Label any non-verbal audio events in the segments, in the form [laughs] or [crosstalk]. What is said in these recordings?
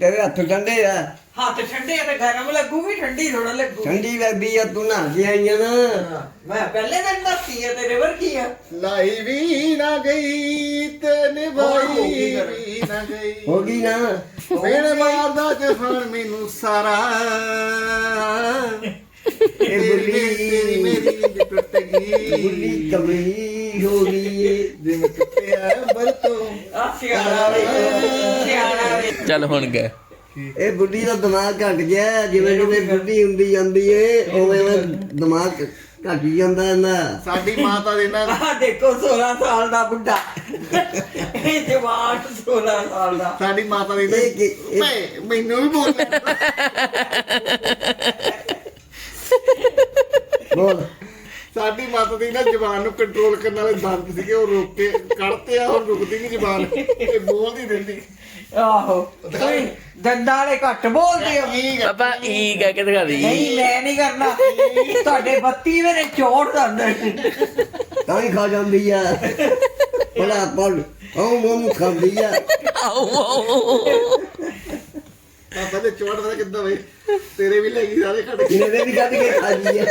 ਤੇਰੇ ਹੱਥ ਠੰਡੇ ਆ। ਹੱਥ ਠੰਡੇ ਆ ਤੇ ਗਰਮ ਲੱਗੂਗੀ ਠੰਡੀ ਥੋੜਾ ਲੱਗੂ ਠੰਡੀ ਲੱਗਦੀ ਆ ਤੂੰ ਨਹਾ ਕੇ ਆਈਆਂ ਨਾ। ਮੈਂ ਪਹਿਲੇ ਦਿਨ ਦੱਸੀ ਆ ਤੇਰੇ ਵਰਗੀ ਆ। ਲਾਈ ਵੀ ਨਾ ਗਈ ਤੇ ਨਿਭਾਈ। ਵੀ ਨਾ ਗਈ। ਹੋ ਗਈ ਨਾ। ਮੇਰੇ ਮਾਰਦਾ ਜਹਾਨ ਮੈਨੂੰ ਸਾਰਾ। ਇਹ ਤੇਰੀ ਮੇਰੀ ਬੁੱਲੀ ਨੀਂਦ ਟੁੱਟ ਗਈ ਬੁੱਲੀ ਕਮਲੀ। ਹੋ ਗਈ ਏ। ਜਿਵੇਂ ਟੁੱਟਿਆ ਬਰਤੋਂ ਆ ਸਿਆਣਾ ਵੇ ਸਿਆਣਾ ਵੇ। ਚੱਲ ਹੁਣ ਗਏ। ਇਹ ਬੁੱਢੀ ਦਾ ਦਿਮਾਗ ਘਟ ਗਿਆ ਜਿਵੇਂ ਜਿਵੇਂ ਬੁੱਢੀ ਹੁੰਦੀ ਜਾਂਦੀ ਏ ਉਵੇਂ ਉਵੇਂ ਦਿਮਾਗ ਘਟ ਹੀ ਜਾਂਦਾ ਇਹਦਾ। ਸਾਡੀ ਮਾਤਾ ਦੇ ਨਾਲ ਆ ਦੇਖੋ 16 ਸਾਲ ਦਾ ਬੁੱਢਾ। ਇਹ ਜਵਾਨ 16 ਸਾਲ ਦਾ। ਸਾਡੀ ਮਾਤਾ ਦੇ ਕੀ- ਮੈਂ ਮੈਨੂੰ ਵੀ ਬੋਲ ਬੋਲ। ਸਾਡੀ ਮਾਤਾ ਦੀ ਨਾ ਜ਼ਬਾਨ ਨੂੰ ਕੰਟਰੋਲ ਕਰਨ ਵਾਲੇ ਦੰਦ ਸੀਗੇ ਉਹ ਰੋਕ ਕੇ ਕੱਢਤੇ ਆ ਹੁਣ ਰੁਕਦੀ ਨਹੀਂ ਜ਼ਬਾਨ ਇਹ ਬੋਲਦੀ ਰਹਿੰਦੀ। ਆਹੋ ਕੋਈ ਦੰਦਾਂ ਵਾਲੇ ਘੱਟ ਬੋਲਦੇ ਆ। ਪਾਪਾ ਈ ਕਹਿ ਕੇ ਦਿਖਾ ਦੀ ਨਹੀਂ ਮੈਂ ਨਹੀਂ ਕਰਨਾ। ਤੁਹਾਡੇ 32 ਮੇਰੇ ਚੋੜ ਦੰਦ। ਤਾਂ ਹੀ ਖਾ ਜਾਂਦੀ ਆ। ਬੜਾ ਪੜ ਉਹ ਮੂੰਹ ਖਾਂਦੀ ਆ। ਆਓ ਆਓ। ਪਾਪਾ ਦੇ ਚੋੜ ਪਤਾ ਕਿੱਦਾਂ ਵੇ ਤੇਰੇ ਵੀ ਲੱਗੀ ਸਾਰੇ ਖੜ ਕੇ। ਇਹਨੇ ਵੀ ਕੱਢ ਕੇ ਖਾ ਲਈ ਆ।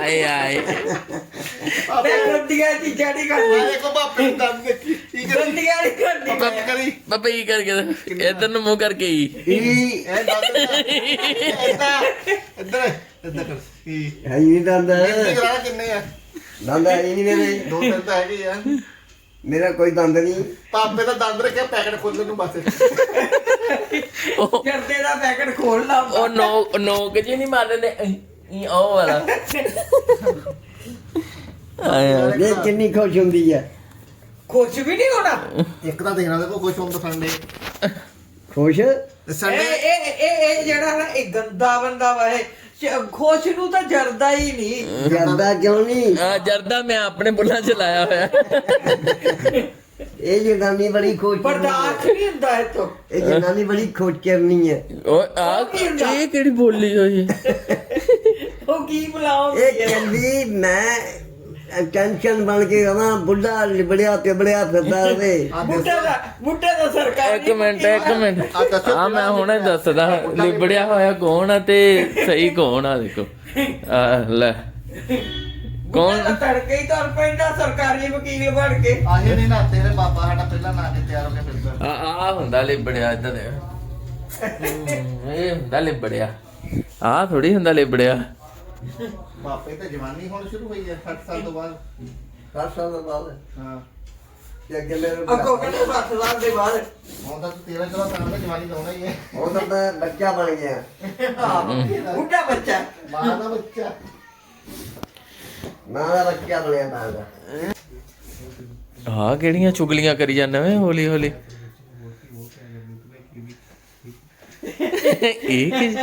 ਆਏ ਆਏ। ਮੈਂ ਗੰਦੀਆਂ ਚੀਜ਼ਾਂ ਨਹੀਂ ਕਰਨੀ ਆ ਦੇਖੋ ਬਾਪੇ ਨੂੰ ਦੰਦ ਦੇਖੀ ਕੀ ਕਰੀ? ਗੰਦੀਆਂ ਨਹੀਂ ਕਰਨੀ ਪਾਪਾ। ਕਰੀ? ਪਾਪਾ ਈ ਕਰਕੇ। ਇੱਧਰ ਨੂੰ ਮੂੰਹ ਕਰਕੇ ਈ ਇਹ ਇਹ ਦੰਦ ਇੱਦਾਂ ਇੱਧਰ ਇੱਧਰ ਕਰ। ਕੀ? ਹੈ ਹੀ ਨਹੀਂ ਦੰਦ। ਕਿੰਨੇ ਕਰਾ ਕਿੰਨੇ ਆ? ਦੰਦ ਹੈ ਹੀ ਨਹੀਂ ਮੇਰੇ ਦੋ ਤਿੰਨ ਤਾਂ ਹੈਗੇ ਆ। ਮੇਰਾ ਕੋਈ ਦੰਦ ਨਹੀਂ। ਪਾਪੇ ਦਾ ਦੰਦ ਰੱਖਿਆ ਪੈਕਟ ਖੋਲਣ ਨੂੰ ਬਸ। ਉਹ ਜਰਦੇ ਦਾ ਪੈਕਟ ਖੋਲਣਾ ਉਹ ਨੋ ਨੋਕ ਜੀ ਨਹੀਂ ਮਾਰਦੇ ਈ ਉਹ ਵਾਲਾ। ਆਇਆ ਇਹ ਕਿੰਨੀ ਖੁਸ਼ ਹੁੰਦੀ ਆ। ਕੁਛ ਵੀ ਨਹੀਂ ਹੋਣਾ। ਇੱਕ ਤਾਂ ਦੇਣਾ ਦੇਖੋ ਕੁਛ ਹੁੰਦਾ ਸੰਡੇ ਖੁਸ਼? ਤੇ ਇਹ ਸੰਡੇ ਇਹ ਇਹ ਇਹ ਜਿਹੜਾ ਨਾ ਇਹ ਗੰਦਾ ਬੰਦਾ ਵਾ ਇਹ। ਖੁਸ਼ ਨੂੰ ਤਾਂ ਜਰਦਾ ਹੀ ਨਹੀਂ। ਜਾਂਦਾ ਕਿਉਂ ਨਹੀਂ? ਆ ਜਰਦਾ ਮੈਂ ਆਪਣੇ ਬੁੱਲਾਂ ਚ ਲਾਇਆ ਹੋਇਆ। ਇਹ ਜਨਾਨੀ ਬੜੀ ਖੁਸ਼ ਬਰਦਾਸ਼ਤ ਨਹੀਂ ਹੁੰਦਾ ਇਹ ਤੋਂ ਇਹ ਜਨਾਨੀ ਬੜੀ ਖੁਸ਼ ਕਰਨੀ ਹੈ। ਉਹ ਆ ਇਹ ਕਿਹੜੀ ਬੋਲੀ ਹੋਈ? ਉਹ ਕੀ ਬੁਲਾਉਂਦੀ ਇਹ ਕਹਿੰਦੀ ਮੈਂ ਟੈਨਸ਼ਨ ਬਣ ਕੇ ਰਵਾਂ ਬੁੱਢਾ ਲਿਬੜਿਆ ਪਿਬੜਿਆ ਫਿਰਦਾ ਰਵੇ [laughs] ਬੁੱਢੇ ਦਾ ਬੁੱਢੇ ਦਾ ਸਰਕਾਰ ਇੱਕ ਮਿੰਟ ਇੱਕ ਮਿੰਟ। ਆ ਮੈਂ ਹੁਣੇ ਦੱਸਦਾ ਲਿਬੜਿਆ ਹੋਇਆ ਕੌਣ ਆ ਤੇ ਸਹੀ ਕੌਣ ਆ ਦੇਖੋ। ਆ ਲੈ। ਕੌਣ? ਤੜਕੇ ਹੀ ਤੁਰ ਪੈਂਦਾ ਸਰਕਾਰੀ ਵਕੀਲ ਬਣ ਕੇ। ਆਹੇ ਨਹੀਂ ਨਾ ਤੇਰੇ ਪਾਪਾ ਸਾਡਾ ਪਹਿਲਾਂ ਨਾ ਕੇ ਤਿਆਰ ਹੋ ਕੇ ਫਿਰਦਾ। ਆ ਆ ਹੁੰਦਾ ਲਿਬੜਿਆ ਇਦਾਂ ਦੇ ਇਹ ਹੁੰਦਾ ਲਿਬੜਿਆ। ਆ ਥੋੜੀ ਹੁੰਦਾ ਲਿਬੜਿਆ। ਪਾਪੇ ਤੇ ਜਵਾਨੀ ਹੁਣ ਸ਼ੁਰੂ ਹੋਈ ਹੈ 60 ਸਾਲ ਤੋਂ ਬਾਅਦ। ਹਰ ਸਾਲ ਦਾ ਬਾਅਦ? ਹਾਂ। ਤੇ ਅੱਗੇ ਮੇਰੇ ਅੱਗੋਂ ਕਹਿੰਦੇ 7 ਸਾਲ ਦੇ ਬਾਅਦ। ਹੁਣ ਤਾਂ 13 14 ਸਾਲ ਦਾ ਜਵਾਨੀ ਤਾਂ ਹੋਣਾ ਹੀ ਹੈ। ਉਹ ਤਾਂ ਮੈਂ ਬੱਚਾ ਬਣ ਗਿਆ। ਬੁੱਢਾ ਬੱਚਾ। ਮਾਂ ਦਾ ਬੱਚਾ। ਮਾਂ ਦਾ ਬੱਚਾ ਬਣਿਆ ਤਾਂ ਦਾ। ਆ ਕਿਹੜੀਆਂ ਚੁਗਲੀਆਂ ਕਰੀ ਜਾਂਦੇ ਵੇ ਹੌਲੀ ਹੌਲੀ। ਇਹ ਕਿ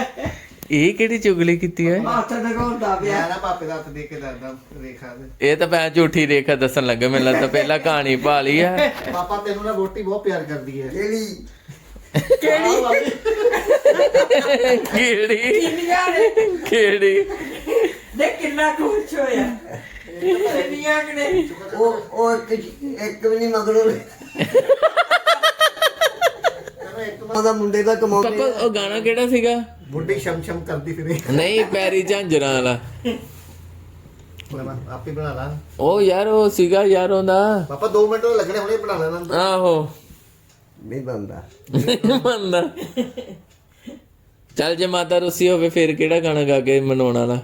ਇਹ ਕਿਹੜੀ ਚੁਗਲੀ ਕੀਤੀ ਹੈ? ਹੱਥ ਦਿਖਾਉਂਦਾ ਪਿਆ। ਮੈਂ ਨਾ ਪਾਪੇ ਦਾ ਹੱਥ ਦੇਖ ਕੇ ਦੱਸਦਾ ਰੇਖਾ ਦੇ। ਇਹ ਤਾਂ ਮੈਂ ਝੂਠੀ ਰੇਖਾ ਦੱਸਣ ਲੱਗਾ ਮੈਨੂੰ ਲੱਗਦਾ ਪਹਿਲਾਂ ਕਹਾਣੀ ਪਾ ਲਈ ਹੈ ਪਾਪਾ ਤੈਨੂੰ ਨਾ ਰੋਟੀ ਬਹੁਤ ਪਿਆਰ ਕਰਦੀ ਹੈ। ਕਿਹੜੀ? ਕਿਹੜੀ? ਕਿਹੜੀ? ਕਿਹੜੀ? ਦੇ ਕਿੰਨਾ ਖੁਸ਼ ਹੋਇਆ। ਕਿੰਨੀਆਂ ਕਿ ਨੇ? ਉਹ ਉਹ ਇੱਕ ਇੱਕ ਵੀ ਨਹੀਂ ਮਗਰੋਂ ਉਹਦਾ ਮੁੰਡੇ ਦਾ ਪਾਪਾ ਕਮਾਉਂਦੇ ਉਹ ਗਾਣਾ ਕਿਹੜਾ ਸੀਗਾ? ਬੁੱਢੀ ਸ਼ਮ ਸ਼ਮ ਕਰਦੀ ਫਿਰੇ ਨਹੀਂ ਪੈਰੀ ਝਾਂਜਰਾਂ ਵਾਲਾ। ਮੈਂ ਆਪੇ ਬਣਾ ਲਾ। ਉਹ ਯਾਰ ਉਹ ਸੀਗਾ ਯਾਰ ਉਹਦਾ। ਪਾਪਾ 2 ਮਿੰਟ ਤਾਂ ਲੱਗਣੇ ਹੁਣੇ ਬਣਾ ਲੈਣਾ। ਆਹੋ। ਨਹੀਂ ਬੰਦਾ ਮੰਨਦਾ ਚੱਲ ਜੇ ਮਾਤਾ ਰੁੱਸੀ ਹੋਵੇ ਫਿਰ ਕਿਹੜਾ ਗਾਣਾ ਗਾ ਕੇ ਮਨਾਉਣ ਵਾਲਾ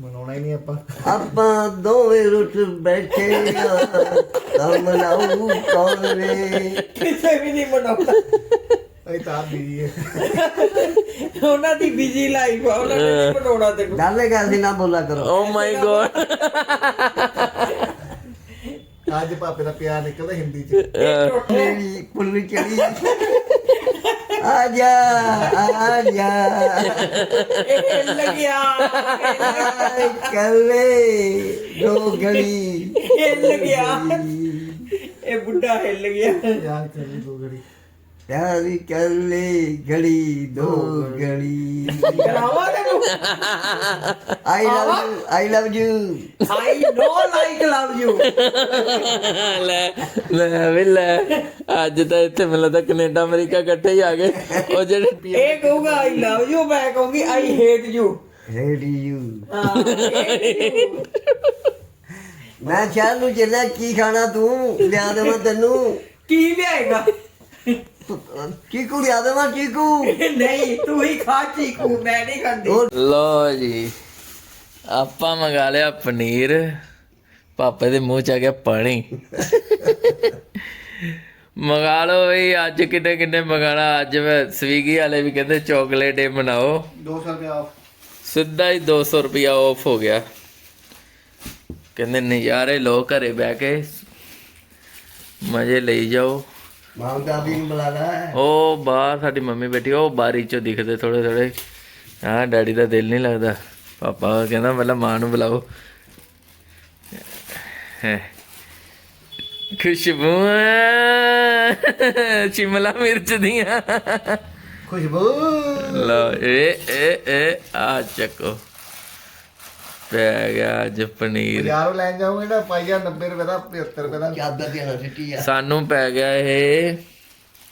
ਮਨਾਉਣਾ ਹੀ ਨਹੀਂ ਆਪਾਂ। ਆਪਾਂ ਦੋਵੇਂ ਰੁੱਟ ਬੈਠੇ ਆ। ਕੰਮ ਲਾਉ ਕੌਣ ਰੇ ਕਿਸੇ ਵੀ ਨਹੀਂ ਬਣਾਉਂਦਾ ਅਸੀਂ ਤਾਂ ਬੀਜੀ ਹੈ ਉਹਨਾਂ ਦੀ ਬਿਜ਼ੀ ਲਾਈਫ ਆ ਉਹਨਾਂ ਨੇ ਬਣਾਉਣਾ ਤੈਨੂੰ ਗੱਲ ਗੱਲ ਸੀ ਨਾ ਬੋਲਾ ਕਰੋ। ਓ ਮਾਈ ਗੋਡ ਅੱਜ ਪਾਪੇ ਦਾ ਪਿਆਰ ਨਿਕਲਦਾ ਹਿੰਦੀ ਚ। ਮੇਰੀ ਪੁੱਲ ਚੜੀ ਆ ਜਾ ਆ ਜਾ। ਇਹ ਹਿੱਲ ਗਿਆ ਆਏ ਕੱਲੇ ਦੋ ਗਲੀ। ਹਿੱਲ ਗਿਆ। ਇਹ ਬੁੱਢਾ ਹਿੱਲ ਗਿਆ। ਯਾਰ ਚੱਲੀ। ਦੋ ਘੜੀ ਪਿਆਰੀ ਕਰ ਲੈ ਗੜੀ ਦੋ ਗੜੀ ਕਰਾਵਾ ਤੈਨੂੰ? I love you I love you I know like love you ਲੈ ਲੈ ਵੀ ਲੈ। ਅੱਜ ਤਾਂ ਇੱਥੇ ਮੈਨੂੰ ਲੱਗਦਾ ਕੈਨੇਡਾ ਅਮਰੀਕਾ ਇਕੱਠੇ ਹੀ ਆ ਗਏ। ਉਹ ਜਿਹੜੇ ਇਹ ਕਹੂਗਾ ਆਈ ਲਵ ਯੂ ਮੈਂ ਕਹੂੰਗੀ I hate you hate you ਮੈਂ ਚਾਹ ਨੂੰ ਚੱਲਿਆ ਕੀ ਖਾਣਾ ਤੂੰ? ਲਿਆ ਦੇਵਾਂ ਤੈਨੂੰ। ਕੀ ਲਿਆਏਗਾ? ਚੀਕੂ ਲਿਆ ਦੇਵਾਂ ਚੀਕੂ। ਨਹੀਂ ਤੂੰ ਹੀ ਖਾ ਚੀਕੂ ਮੈਂ ਨਹੀਂ ਖਾਂਦੀ। ਲੋ ਜੀ ਆਪਾਂ ਮੰਗਾ ਲਿਆ ਪਨੀਰ। ਪਾਪੇ ਦੇ ਮੂੰਹ ਚ ਆ ਗਿਆ ਪਾਣੀ। ਮੰਗਾ ਲਓ ਬਈ ਅੱਜ ਕਿੰਨੇ ਕਿੰਨੇ ਮੰਗਾਣਾ ਅੱਜ ਮੈਂ ਸਵੀਗੀ ਵਾਲੇ ਵੀ ਕਹਿੰਦੇ ਚਾਕਲੇਟ ਹੀ ਬਣਾਓ। 200 ਰੁਪਏ ਆਫ ਸਿੱਧਾ ਹੀ 200 ਰੁਪਿਆ ਆਫ ਹੋ ਗਿਆ। ਕਹਿੰਦੇ ਨਜ਼ਾਰੇ ਲੋ ਘਰੇ ਬਹਿ ਕੇ। ਮਜ਼ੇ ਲਈ ਜਾਓ। ਮਾਂ ਦਾਦੀ ਨੂੰ ਬੁਲਾ ਲੈ। ਉਹ ਬਾਹਰ ਸਾਡੀ ਮੰਮੀ ਬੈਠੀ ਉਹ ਬਾਰੀ ਚੋਂ ਦਿਖਦੇ ਥੋੜੇ ਥੋੜੇ ਹਾਂ ਡੈਡੀ ਦਾ ਦਿਲ ਨਹੀਂ ਲੱਗਦਾ। ਪਾਪਾ ਕਹਿੰਦਾ ਪਹਿਲਾਂ ਮਾਂ ਨੂੰ ਬੁਲਾਓ। ਖੁਸ਼ਬੂ ਸ਼ਿਮਲਾ ਮਿਰਚ ਦੀਆਂ। ਖੁਸ਼ਬੂ। ਲਓ ਇਹ ਇਹ ਇਹ ਆ ਚੱਕੋ। ਪੈ ਗਿਆ ਅੱਜ ਪਨੀਰ ਬਾਜ਼ਾਰੋਂ ਲੈਣ ਜਾਓਗੇ ਨਾ ਪਾਈਆ 90 ਰੁਪਏ ਦਾ 75 ਰੁਪਏ ਦਾ। ਚਾਦਰ ਦੇਣਾ ਸਿੱਟੀ ਆ। ਸਾਨੂੰ ਪੈ ਗਿਆ ਇਹ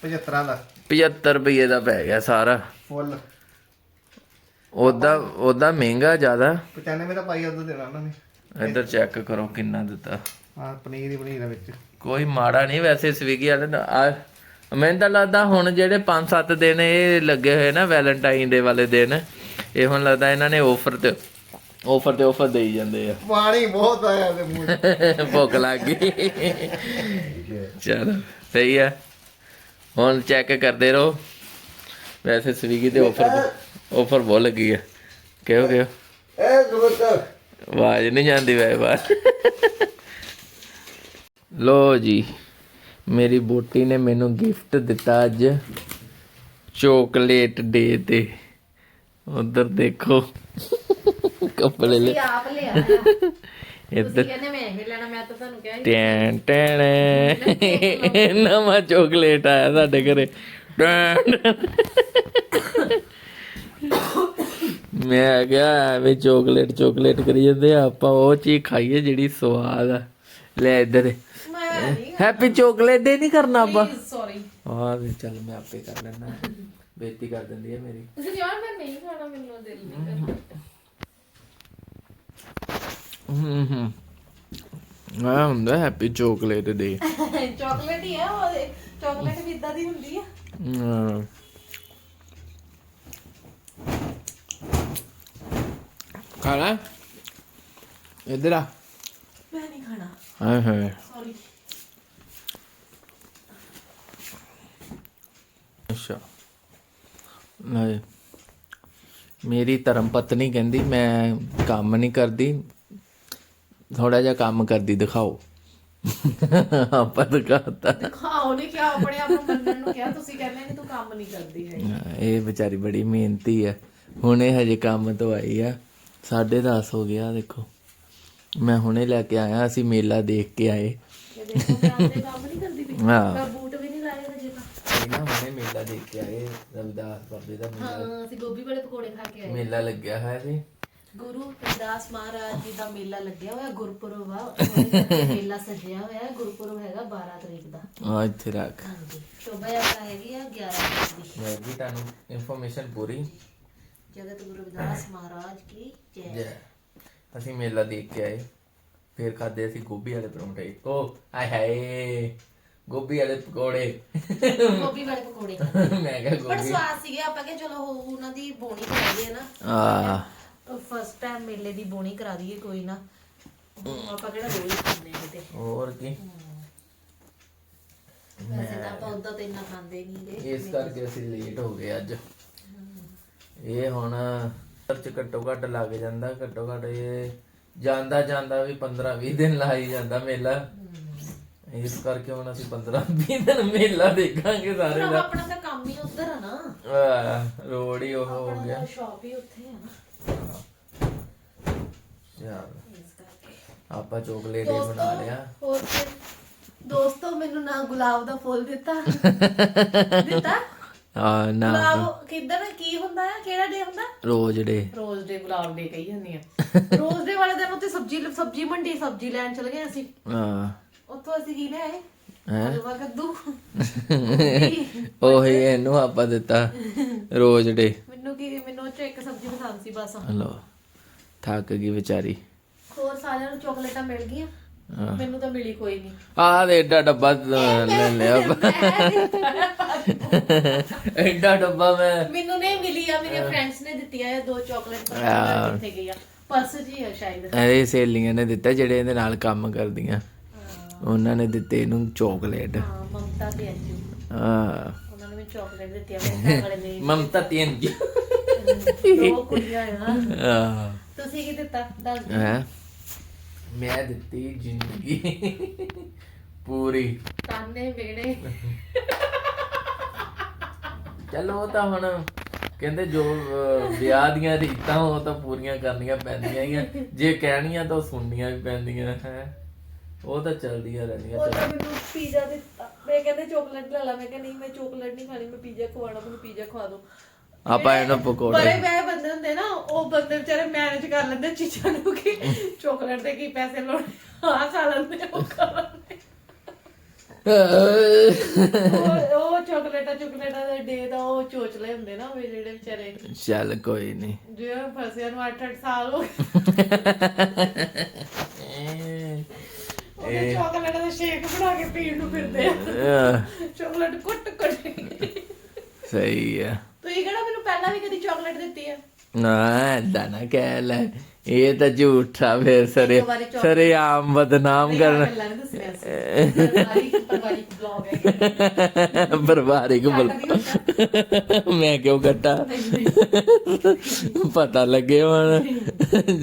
75 ਦਾ। 75 ਰੁਪਏ ਦਾ ਪੈ ਗਿਆ ਸਾਰਾ। ਫੁੱਲ। ਉਹਦਾ ਉਹਦਾ ਮਹਿੰਗਾ ਜ਼ਿਆਦਾ। 95 ਦਾ ਪਾਈਆ ਉਦੋਂ ਦੇਣਾ ਉਹਨਾਂ ਨੇ। ਇੱਧਰ ਚੈੱਕ ਕਰੋ ਕਿੰਨਾ ਦਿੱਤਾ। ਹਾਂ ਪਨੀਰ ਹੀ ਪਨੀਰ ਵਿੱਚ। ਕੋਈ ਮਾੜਾ ਨਹੀਂ ਵੈਸੇ ਸਵੀਗੀ ਵਾਲੇ ਦਾ ਆ ਮੈਨੂੰ ਤਾਂ ਲੱਗਦਾ ਹੁਣ ਜਿਹੜੇ 5-7 ਦਿਨ ਇਹ ਲੱਗੇ ਹੋਏ ਨਾ ਵੈਲੈਂਟਾਈਨ ਡੇ ਵਾਲੇ ਦਿਨ ਇਹ ਹੁਣ ਲੱਗਦਾ ਇਹਨਾਂ ਨੇ ਆਫਰ ਤੇ ਆਫਰ ਤੇ ਆਫਰ ਦੇਈ ਜਾਂਦੇ ਆ। ਪਾਣੀ ਬਹੁਤ ਆਇਆ ਤੇ ਮੂੰਹ 'ਚ। [laughs] ਭੁੱਖ ਲੱਗ ਗਈ। ਚਲੋ ਸਹੀ ਆ। ਹੁਣ ਚੈੱਕ ਕਰਦੇ ਰਹੋ। ਵੈਸੇ ਸਵੀਗੀ ਤੇ ਆਫਰ ਆਫਰ ਬਹੁਤ ਲੱਗੀ ਆ। ਕਿਉਂ ਕਿਉਂ ਏ ਸੁਬਤਰ ਆਵਾਜ਼ ਨਹੀਂ ਜਾਂਦੀ ਵੈ ਬਾਹਰ ਲੋ ਜੀ ਮੇਰੀ ਬੋਟੀ ਨੇ ਮੈਨੂੰ ਗਿਫਟ ਦਿੱਤਾ ਅੱਜ ਚੋਕਲੇਟ ਡੇ ਤੇ। ਉਧਰ ਦੇਖੋ। ਕੱਪੜੇ ਲੈ। ਆਪ ਲਿਆ ਆ। ਇੱਧਰ ਤੁਸੀਂ ਕਹਿੰਦੇ ਮੈਂ ਇਹ ਲੈਣਾ ਮੈਂ ਤਾਂ ਤੁਹਾਨੂੰ ਕਿਹਾ ਟੈਨ ਟੈਨ। ਨਵਾਂ ਚੋਕਲੇਟ ਆਇਆ ਸਾਡੇ ਘਰੇ। ਮੈਂ ਕਿਹਾ ਐਵੇਂ ਚੋਕਲੇਟ ਚੋਕਲੇਟ ਕਰੀ ਜਾਂਦੇ ਆਪਾਂ ਉਹ ਚੀਜ਼ ਖਾਈਏ ਜਿਹੜੀ ਸਵਾਦ ਆ। ਲੈ ਇੱਧਰ। ਹੈਪੀ ਚੋਕਲੇਟ ਡੇ ਨਹੀਂ ਕਰਨਾ ਆਪਾਂ। ਸੌਰੀ ਵੀ ਚੱਲ ਮੈਂ ਆਪੇ ਕਰ ਲੈਣਾ ਬੇਇੱਜ਼ਤੀ ਕਰ ਦਿੰਦੀ ਹੈ ਮੇਰੀ। ਤੁਸੀਂ ਯਾਰ ਮੈਂ ਨਹੀਂ ਖਾਣਾ ਮੈਨੂੰ ਦਿਲ ਨਹੀਂ ਕਰਦਾ। ਆ ਹੁੰਦਾ ਹੈਪੀ ਚੋਕਲੇਟ ਡੇ ਚਾਕਲੇਟ ਹੀ ਆ ਉਹ ਚਾਕਲੇਟ ਵੀ ਇਦਾਂ ਦੀ ਹੁੰਦੀ ਆ। ਹਾਂ। ਖਾਣਾ? ਇੱਧਰ ਆ। ਮੈਂ ਨਹੀਂ ਖਾਣਾ। ਹਾਏ ਹਾਏ। ਸੌਰੀ ਅੱਛਾ। ਨਹੀਂ ਮੇਰੀ ਧਰਮ ਪਤਨੀ ਕਹਿੰਦੀ ਮੈਂ ਕੰਮ ਨਹੀਂ ਕਰਦੀ ਥੋੜਾ ਜਿਹਾ ਕੰਮ ਕਰਦੀ ਦਿਖਾਓ। ਆਪਾਂ ਦਿਖਾਤਾ। ਖਾਓ ਨਹੀਂ ਕਿਹਾ ਆਪਣੇ ਆਪ ਨੂੰ ਮੰਨਣ ਨੂੰ ਕਿਹਾ ਤੁਸੀਂ ਕਹਿੰਦੇ ਨੇ ਤੂੰ ਕੰਮ ਨਹੀਂ ਕਰਦੀ ਹੈ ਇਹ ਵਿਚਾਰੀ ਬੜੀ ਮਿਹਨਤੀ ਹੈ ਹੁਣੇ ਹਜੇ ਕੰਮ ਤੋਂ ਆਈ ਆ। 10:30 ਹੋ ਗਿਆ ਦੇਖੋ। ਮੈਂ ਹੁਣੇ ਲੈ ਕੇ ਆਇਆ ਅਸੀਂ ਮੇਲਾ ਦੇਖ ਕੇ ਆਏ। ਇਹ ਦੇਖੋ ਮੈਂ ਆਪਣੇ ਕੰਮ ਨਹੀਂ ਕਰਦੀ ਵੀ ਹਾਂ। ਬੂਟ ਵੀ ਨਹੀਂ ਲਾਏ ਹਜੇ ਤਾਂ। ਨਾ ਹੁਣੇ ਮੇਲਾ ਦੇਖ ਕੇ ਆਏ ਰਵਿਦਾਸ ਬਾਬੇ ਦਾ ਮੇਲਾ। ਹਾਂ ਅਸੀਂ ਗੋਭੀ ਵਾਲੇ ਪਕੌੜੇ ਖਾ ਕੇ ਆਏ। ਮੇਲਾ ਲੱਗਿਆ ਹੋਇਆ ਸੀ। ਗੁਰੂ ਰਵਿਦਾਸ ਮਹਾਰਾਜ ਜੀ ਦਾ ਮੇਲਾ ਲੱਗਿਆ ਹੋਇਆ ਗੁਰਪੁਰਬ ਆ ਉਹਦੇ ਮੇਲਾ ਸਜਿਆ ਹੋਇਆ ਹੈ ਗੁਰਪੁਰਬ ਹੈਗਾ 12 ਤਰੀਕ ਦਾ। ਆ ਇੱਥੇ ਰੱਖ। ਹਾਂਜੀ ਸ਼ੋਭਾ ਯਾਤਰਾ ਹੈਗੀ ਆ 11 ਤਰੀਕ ਦੀ। ਮੈਂ ਵੀ ਤੁਹਾਨੂੰ ਇਨਫੋਰਮੇਸ਼ਨ ਪੂਰੀ। ਜਗਤ ਗੁਰੂ ਰਵਿਦਾਸ ਮਹਾਰਾਜ ਕੀ ਜੈ। ਜੈ। ਅਸੀਂ ਮੇਲਾ ਦੇਖ ਕੇ ਆਏ ਫਿਰ ਖਾਦੇ ਅਸੀਂ ਗੋਭੀ ਵਾਲੇ ਪਰੌਂਠੇ। ਓ ਆਏ ਹਾਏ ਗੋਭੀ ਵਾਲੇ ਪਕੌੜੇ। ਗੋਭੀ ਵਾਲੇ ਪਕੌੜੇ [laughs] ਮੈਂ ਕਿਹਾ ਗੋਭੀ। ਸਵਾਦ ਸੀਗੇ ਆਪਾਂ ਕਿ ਚਲੋ ਉਹ ਉਹਨਾਂ ਦੀ ਬੋਣੀ ਕਰਾਈਏ ਨਾ। ਆ ਫਸਟ ਟਾਈਮ ਮੇਲੇ ਦੀ ਬੋਣੀ ਕਰਾ ਦਈਏ ਕੋਈ ਨਾ। ਆਪਾਂ ਕਿਹੜਾ ਰੋਜ਼ ਖਾਂਦੇ ਆ ਕਿਤੇ। ਹੋਰ ਕੀ? ਵੈਸੇ ਤਾਂ ਆਪਾਂ ਉਦਾਂ ਤਾਂ ਇੰਨਾ ਖਾਂਦੇ ਨਹੀਂ ਗੇ। ਇਸ ਕਰਕੇ ਅਸੀਂ ਲੇਟ ਹੋ ਗਏ ਅੱਜ। ਇਹ ਹੁਣ ਖਰਚ ਘੱਟੋ ਘੱਟ ਲੱਗ ਜਾਂਦਾ ਘੱਟੋ ਘੱਟ ਇਹ ਜਾਂਦਾ ਜਾਂਦਾ ਵੀ 15 20 ਦਿਨ ਲਾਈ ਜਾਂਦਾ ਮੇਲਾ। ਇਸ ਕਰਕੇ ਹੁਣ ਅਸੀਂ 15 20 ਦਿਨ ਮੇਲਾ ਦੇਖਾਂਗੇ ਸਾਰੇ ਪਰ ਦਾ। ਆਪਣਾ ਤਾਂ ਕੰਮ ਹੀ ਉੱਧਰ ਆ ਨਾ। ਆਹ, ਰੋਡ ਹੀ ਉਹ ਹੋ ਗਿਆ। ਸ਼ਾਪ ਹੀ ਉੱਥੇ ਆ ਨਾ। ਆਪਾਂ ਚੋਕਲੇਟ ਹੀ ਬਣਾ ਲਿਆ। ਹੋਰ ਫਿਰ? ਦੋਸਤੋ ਮੈਨੂੰ ਨਾ ਗੁਲਾਬ ਦਾ ਫੁੱਲ ਦਿੱਤਾ। [laughs] ਦਿੱਤਾ? ਆ ਨਾ। ਗੁਲਾਬ ਕਿੱਦਾਂ ਕੀ ਹੁੰਦਾ ਹੈ ਕਿਹੜਾ ਡੇ ਹੁੰਦਾ? ਰੋਜ਼ ਡੇ। ਰੋਜ਼ ਡੇ ਗੁਲਾਬ ਡੇ ਕਹੀ ਜਾਂਦੀ ਆ। [laughs] ਰੋਜ਼ ਡੇ ਵਾਲੇ ਦਿਨ ਉੱਤੇ ਸਬਜ਼ੀ ਸਬਜ਼ੀ ਮੰਡੀ ਸਬਜ਼ੀ ਲੈਣ ਚਲੇ ਗਏ ਅਸੀਂ। ਹਾਂ। ਉੱਥੋਂ ਅਸੀਂ ਕੀ ਲਿਆਏ? ਹੈਂ? ਹਲਵਾ ਕੱਦੂ। [laughs] ਉਹੀ ਇਹਨੂੰ ਆਪਾਂ ਦਿੱਤਾ। ਰੋਜ਼ ਡੇ ਮੈਨੂੰ ਕੀ ਮੈਨੂੰ ਉਹ ਚ ਇੱਕ ਸਬਜ਼ੀ ਪਸੰਦ ਸੀ ਬਸ। ਹਲੋ ਥੱਕ ਗਈ ਵਿਚਾਰੀ। ਹੋਰ ਸਾਰਿਆਂ ਨੂੰ ਚਾਕਲੇਟਾਂ ਮਿਲ ਗਈਆਂ? ਮੈਨੂੰ ਤਾਂ ਮਿਲੀ ਕੋਈ ਨਹੀਂ। ਆ ਦੇ ਏਡਾ ਡੱਬਾ ਲੈ ਲਿਆ। ਐਡਾ ਡੱਬਾ ਮੈਂ। ਮੈਨੂੰ ਨਹੀਂ ਮਿਲੀ ਆ ਮੇਰੇ ਫਰੈਂਡਸ ਨੇ ਦਿੱਤੀਆਂ ਆ ਦੋ ਚਾਕਲੇਟ ਨਹੀਂ ਕਿੱਥੇ ਗਈ ਆ? ਪਰਸ ਜੀ ਹੈ ਸ਼ਾਇਦ। ਇਹ ਸਹੇਲੀਆਂ ਨੇ ਦਿੱਤਾ ਜਿਹੜੇ ਇਹਦੇ ਨਾਲ ਕੰਮ ਕਰਦੀਆਂ। ਉਹਨਾਂ ਨੇ ਦਿੱਤੇ ਇਹਨੂੰ ਚਾਕਲੇਟ। ਹਾਂ ਮਮਤਾ ਤੇ ਅੰਜੂ। ਆ ਉਹਨਾਂ ਨੇ ਮੈਨੂੰ ਚਾਕਲੇਟ ਦਿੱਤੀ ਆ ਮੇਰੇ ਘਰ ਵਾਲੇ ਨੇ ਮਮਤਾ ਤੀਨ ਜੀ ਦੋ ਕੁੜੀਆਂ ਆ। ਆ ਤੁਸੀਂ ਕੀ ਦਿੱਤਾ? ਦੱਸ ਦਿਓ। ਹੈ? ਮੈਂ ਦਿੱਤੀ ਜ਼ਿੰਦਗੀ। ਪੂਰੀ। ਤਾਨੇ ਵੇੜੇ ਚਲੋ ਉਹ ਤਾਂ ਹੁਣ ਕਹਿੰਦੇ ਜੋ ਅਹ, ਵਿਆਹ ਦੀਆਂ ਰੀਤਾਂ ਉਹ ਤਾਂ ਪੂਰੀਆਂ ਕਰਨੀਆਂ ਪੈਂਦੀਆਂ ਹੀ ਆ। ਜੇ ਕਹਿਣੀਆਂ ਤਾਂ ਉਹ ਸੁਣਨੀਆਂ ਵੀ ਪੈਂਦੀਆਂ ਹੈ। ਉਹ ਤਾਂ ਚੱਲਦੀਆਂ ਰਹਿੰਦੀਆਂ ਉਹ ਤਾਂ ਮੈਨੂੰ ਪੀਜ਼ਾ ਦਿੱਤਾ। ਮੈਂ ਕਹਿੰਦੇ ਚਾਕਲੇਟ ਲੈ ਲਾ। ਮੈਂ ਕਿਹਾ ਨਹੀਂ ਮੈਂ ਚਾਕਲੇਟ ਨਹੀਂ ਖਾਣੀ। ਮੈਂ ਪੀਜ਼ਾ ਖਵਾਣਾ ਮੈਨੂੰ ਪੀਜ਼ਾ ਖਵਾ ਦਿਓ। ਆਪਾਂ ਇਹਨੂੰ ਪਕੌੜੇ। ਬੜੇ ਬੈ ਬੰਦੇ ਹੁੰਦੇ ਨਾ ਉਹ ਬੰਦੇ ਵਿਚਾਰੇ ਮੈਨੇਜ ਕਰ ਲੈਂਦੇ ਚੀਜ਼ਾਂ ਨੂੰ ਕਿ ਚਾਕਲੇਟ ਦੇ ਕੀ ਪੈਸੇ ਲਾਉਣੇ ਆ ਖਾ ਲੈਂਦੇ ਉਹ ਖਾ ਲੈਂਦੇ ਉਹ ਉਹ ਚਾਕਲੇਟਾਂ ਚਾਕਲੇਟਾਂ ਦੇ ਡੇ ਦਾ ਉਹ ਚੋਚਲੇ ਹੁੰਦੇ ਨਾ ਉਹ ਜਿਹੜੇ ਵਿਚਾਰੇ। ਚੱਲ ਕੋਈ ਨਹੀਂ ਜਿਵੇਂ ਫਸਿਆ ਨੂੰ 8-8 ਸਾਲ ਹੋ ਗਏ। ਉਹਦੇ ਚਾਕਲੇਟ ਦਾ ਸ਼ੇਕ ਬਣਾ ਕੇ ਪੀਣ ਨੂੰ ਫਿਰਦੇ ਆ। ਚਾਕਲੇਟ ਕੁੱਟ ਕੁੱਟ। ਸਹੀ ਆ। ਤੁਸੀਂ ਪਹਿਲਾਂ ਵੀ ਕਦੀ ਚਾਕਲੇਟ ਦਿੱਤੀ ਆ? ਨਾ ਏਦਾਂ ਨਾ ਕਹਿ ਲੈ ਇਹ ਤਾਂ ਝੂਠਾ ਫੇਰ ਸਰੇ ਇੱਕ ਵਾਰੀ chocolate- ਸਰੇ ਆਮ ਬਦਨਾਮ ਕਰਨ। ਦੱਸਿਆ ਸੀ। ਪਰਿਵਾਰਿਕ ਪਰਿਵਾਰਿਕ ਬਲੌਗ ਹੈ ਪਰਿਵਾਰਿਕ ਬਲ ਮੈਂ ਕਿਉਂ ਕੱਟਾ ਪਤਾ ਲੱਗੇ ਹੁਣ।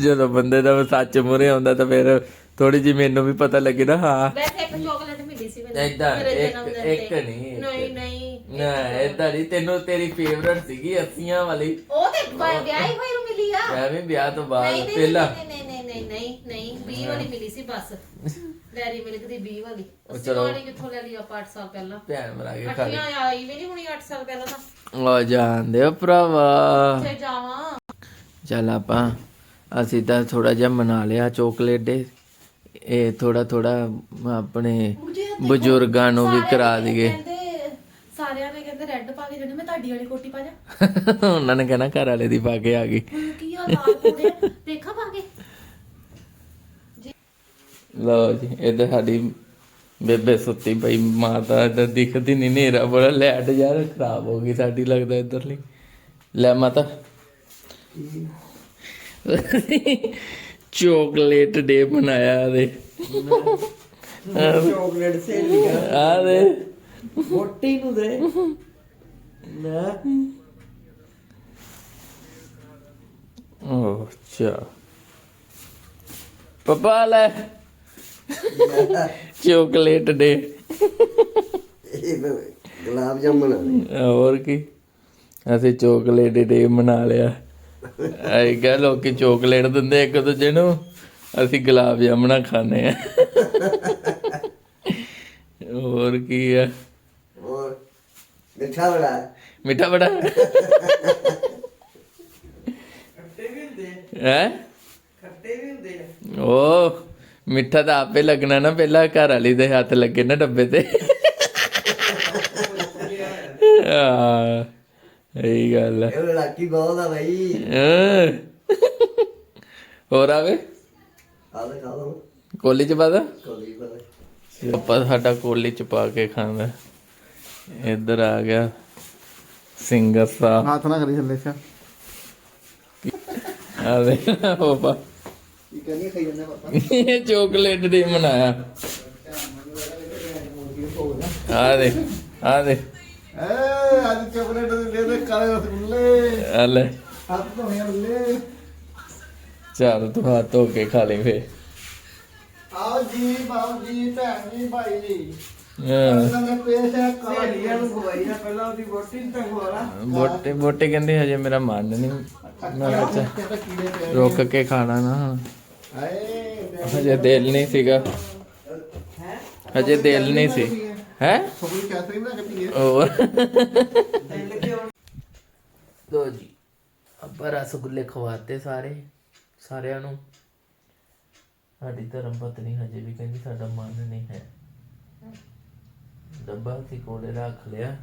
ਜਦੋਂ ਬੰਦੇ ਦਾ ਸੱਚ ਮੁਰੇ ਆਉਂਦਾ ਤਾਂ ਫਿਰ ਥੋੜੀ ਜਿਹੀ ਮੈਨੂੰ ਵੀ ਪਤਾ ਲੱਗੇ ਨਾ ਹਾਂ। ਵੈਸੇ ਇੱਕ ਚਾਕਲੇਟ ਮਿਲੀ ਸੀ ਮੈਨੂੰ। ਏਦਾਂ, ਮੇਰੇ ਇੱਕ- ਤੇ। ਨਹੀਂ, ਇੱਕ। ਨਹੀਂ ਨਹੀਂ ਨਾ ਏਦਾਂ ਨਹੀਂ ਤੈਨੂੰ ਤੇਰੀ ਫੇਵਰਟ ਸੀਗੀ 80ਆਂ ਵਾਲੀ। ਉਹ ਤੇ ਬ- ਵਿਆਹੀ ਹੋਈ ਨੂੰ ਮਿਲੀ ਆ। ਐਵੇਂ ਵਿਆਹ ਤੋਂ ਨਹੀਂ ਬਾਅਦ ਨਹੀਂ ਪਹਿਲਾਂ। ਨਹੀਂ ਨਹੀਂ ਨਹੀਂ ਨਹੀਂ ਨਹੀਂ 20 ਵਾਲੀ ਮਿਲੀ ਸੀ ਬਸ। [laughs] ਡੈਰੀ ਮਿਲਕ ਦੀ 20 ਵਾਲੀ। ਉਹ ਉਸ ਚਲੋ। ਵਾਲੀ ਕਿੱਥੋਂ ਲੈ ਲਈ ਆਪਾਂ 8 ਸਾਲ ਪਹਿਲਾਂ। ਭੈਣ ਮਰਾ ਕੇ ਖਾ ਲਈ। ਅੱਠੀਆਂ ਆਈ ਵੀ ਨਹੀਂ ਹੁਣੀ 8 ਸਾਲ ਪਹਿਲਾਂ ਤਾਂ। ਉਹ ਜਾਣਦੇ ਹੋ ਭਰਾਵਾ। ਉੱਥੇ ਜਾਵਾਂ। ਚੱਲ ਆਪਾਂ ਅਸੀਂ ਤਾਂ ਥੋੜਾ ਜਿਹਾ ਮਨਾ ਲਿਆ ਚੋਕਲੇਟ ਦੇ। ਇਹ ਥੋੜਾ ਥੋੜਾ ਆਪਣੇ ਬਜ਼ੁਰਗਾਂ ਨੂੰ ਵੀ ਕਰਾ ਦਈਏ। ਸਾਰਿਆਂ ਨੇ ਕਹਿੰਦੇ ਰੈੱਡ ਪਾ ਕੇ ਜਾਣੀ ਮੈਂ ਤੁਹਾਡੀ ਵਾਲੀ ਕੋਟੀ ਪਾ ਜਾ। ਉਹਨਾਂ ਨੇ ਕਹਿਣਾ ਘਰ ਵਾਲੇ ਦੀ ਪਾ ਕੇ ਆ ਗਈ। ਮੈਨੂੰ ਕੀ ਆ ਲਾਲ ਪੂੜੇ ਦੇਖਾ ਪਾ ਕੇ। ਲਓ ਜੀ ਇੱਧਰ ਸਾਡੀ ਬੇਬੇ ਸੁੱਤੀ ਪਈ ਮਾਤਾ ਇੱਧਰ ਦਿਖਦੀ ਨਹੀਂ ਨੇਰਾ ਬੜਾ ਲੈਟ ਯਾਰ ਖਰਾਬ ਹੋ ਗਈ ਸਾਡੀ ਲੱਗਦਾ ਇੱਧਰਲੀ। ਲੈ ਮਾਤਾ। ਚੋਕਲੇਟ ਡੇ ਬਣਾਇਆ ਦੇ ਚਾਕਲੇਟ ਸੇਲੀਆਂ ਆ ਦੇ ਮੋਟੀ ਨੂੰ ਦੇ। ਨਾ। ਓ ਚਾ ਪਪਾ ਲੈ। ਚੋਕਲੇਟ ਡੇ। ਗੁਲਾਬ ਜਾਮਣ ਹੋਰ ਕੀ। ਅਸੀਂ ਚੋਕਲੇਟ ਡੇ ਮਨਾ ਲਿਆ। ਆਈ ਕਹ ਲੋਕੀ ਚੋਕਲੇਟ ਦਿੰਦੇ ਇੱਕ ਦੂਜੇ ਨੂੰ ਅਸੀਂ ਗੁਲਾਬ ਜਾਮਣਾ ਖਾਣੇ ਆ ਹੋਰ ਕੀ ਆ? ਹੋਰ ਮਿੱਠਾ ਬੜਾ ਮਿੱਠਾ ਬੜਾ? ਖੱਟੇ ਵੀ ਹੁੰਦੇ ਹੈ? ਖੱਟੇ ਵੀ ਹੁੰਦੇ ਆ। ਉਹ ਮਿੱਠਾ ਤਾਂ ਆਪੇ ਲੱਗਣਾ ਨਾ ਪਹਿਲਾਂ ਘਰ ਵਾਲੀ ਦੇ ਹੱਥ ਲੱਗੇ ਨਾ ਡੱਬੇ ਤੇ। ਆ? ਇਹੀ ਗੱਲ ਹੈ ਇਹ ਲੜਾਕੀ ਬਹੁਤ ਆ ਭਾਈ ਹੈਂ। ਹੋਰ ਆਵੇ ਆ ਲੈ ਖਾ ਲਓ। ਕੋਲੀ ਚ ਪਾਦਾ ਕੋਲੀ ਪਰ ਆਪਾਂ ਸਾਡਾ ਕੋਲੀ ਚ ਪਾ ਕੇ ਖਾਂਦਾ। ਇੱਧਰ ਆ ਗਿਆ ਸਿੰਗਰ ਸਾਹਿਬ। ਹੱਥ ਨਾ ਕਰੀ ਥੱਲੇ ਚਾ ਆ ਵੇ ਪਾਪਾ। ਕੀ ਕਹਿੰਦੀ ਖਾਈ ਜਾਂਦਾ ਪਾਪਾ? ਇਹ ਚਾਕਲੇਟ ਦੇ ਮਨਾਇਆ ਆ ਦੇ ਆ ਦੇ। ਚੱਲ ਤੂੰ ਹੱਥ ਧੋ ਕੇ ਖਾ ਲਈ ਫੇ ਆਓ ਜੀ ਬਾਬੂ ਜੀ ਭੈਣ ਜੀ ਭਾਈ ਜੀ ਬੋਟੇ ਬੋਟੇ ਕਹਿੰਦੇ ਹਜੇ ਮੇਰਾ ਮਨ ਨਹੀਂ ਮੈਂ ਪਏ ਰੁਕ ਕੇ ਖਾਣਾ ਨਾ ਹੁਣ ਹਜੇ ਦਿਲ ਨਹੀਂ ਸੀਗਾ ਹੈ ਹਜੇ ਦਿਲ ਨਹੀਂ ਸੀ ਹੈ? ਥੋੜੀ ਕੈਸਰੀ ਬਣਾ ਕੇ ਪੀਏ ਹੋਰ। ਲੋ ਜੀ ਆਪਾਂ ਰਸਗੁੱਲੇ ਖਵਾਤੇ ਸਾਰੇ ਸਾਰਿਆਂ ਨੂੰ। ਸਾਡੀ ਧਰਮ ਪਤਨੀ ਹਜੇ ਵੀ ਕਹਿੰਦੀ ਸਾਡਾ ਮਨ ਨਹੀਂ ਹੈ। ਡੱਬਾ ਸੀ ਕੋਲੇ ਰੱਖ ਲਿਆ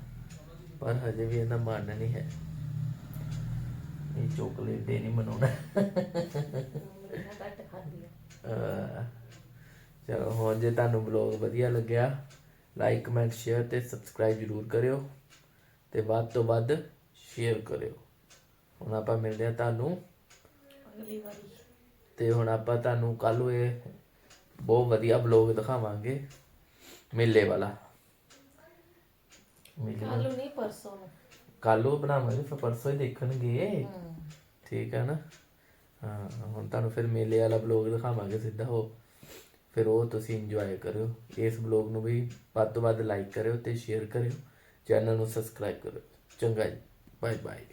ਪਰ ਹਜੇ ਵੀ ਇਹਦਾ ਮਨ ਨਹੀਂ ਹੈ। ਇਹ ਚੋਕਲੇਟ ਦੇ ਨਹੀਂ ਮਨਾਉਣਾ। ਚਲੋ ਹੁਣ ਜੇ ਤੁਹਾਨੂੰ ਬਲੌਗ ਵਧੀਆ ਲੱਗਿਆ ਲਾਈਕ ਕਮੈਂਟ ਸ਼ੇਅਰ ਤੇ ਸਬਸਕ੍ਰਾਈਬ ਜਰੂਰ ਕਰਿਓ ਤੇ ਵੱਧ ਤੋਂ ਵੱਧ ਸ਼ੇਅਰ ਕਰਿਓ। ਹੁਣ ਆਪਾਂ ਮਿਲਦੇ ਆ ਤੁਹਾਨੂੰ। ਅਗਲੀ ਵਾਰੀ। ਤੇ ਹੁਣ ਆਪਾਂ ਤੁਹਾਨੂੰ ਕੱਲ ਨੂੰ ਇਹ ਬਹੁਤ ਵਧੀਆ ਬਲੌਗ ਦਿਖਾਵਾਂਗੇ ਮੇਲੇ ਵਾਲਾ। ਕੱਲ ਨਹੀਂ ਪਰਸੋਂ ਨੂੰ। ਕੱਲ ਉਹ ਬਣਾਵਾਂਗੇ ਫਿਰ ਪਰਸੋਂ ਹੀ ਦੇਖਣਗੇ। ਠੀਕ ਹੈ ਨਾ? ਹਾਂ ਹੁਣ ਤੁਹਾਨੂੰ ਫਿਰ ਮੇਲੇ ਵਾਲਾ ਬਲੌਗ ਦਿਖਾਵਾਂਗੇ ਸਿੱਧਾ ਉਹ। ਫਿਰ ਉਹ ਤੁਸੀਂ ਇੰਜੋਏ ਕਰਿਓ। ਇਸ ਬਲੌਗ ਨੂੰ ਵੀ ਵੱਧ ਤੋਂ ਵੱਧ ਲਾਈਕ ਕਰਿਓ ਤੇ ਸ਼ੇਅਰ ਕਰਿਓ। ਚੈਨਲ ਨੂੰ ਸਬਸਕ੍ਰਾਈਬ ਕਰਿਓ। ਚੰਗਾ ਜੀ। Bye bye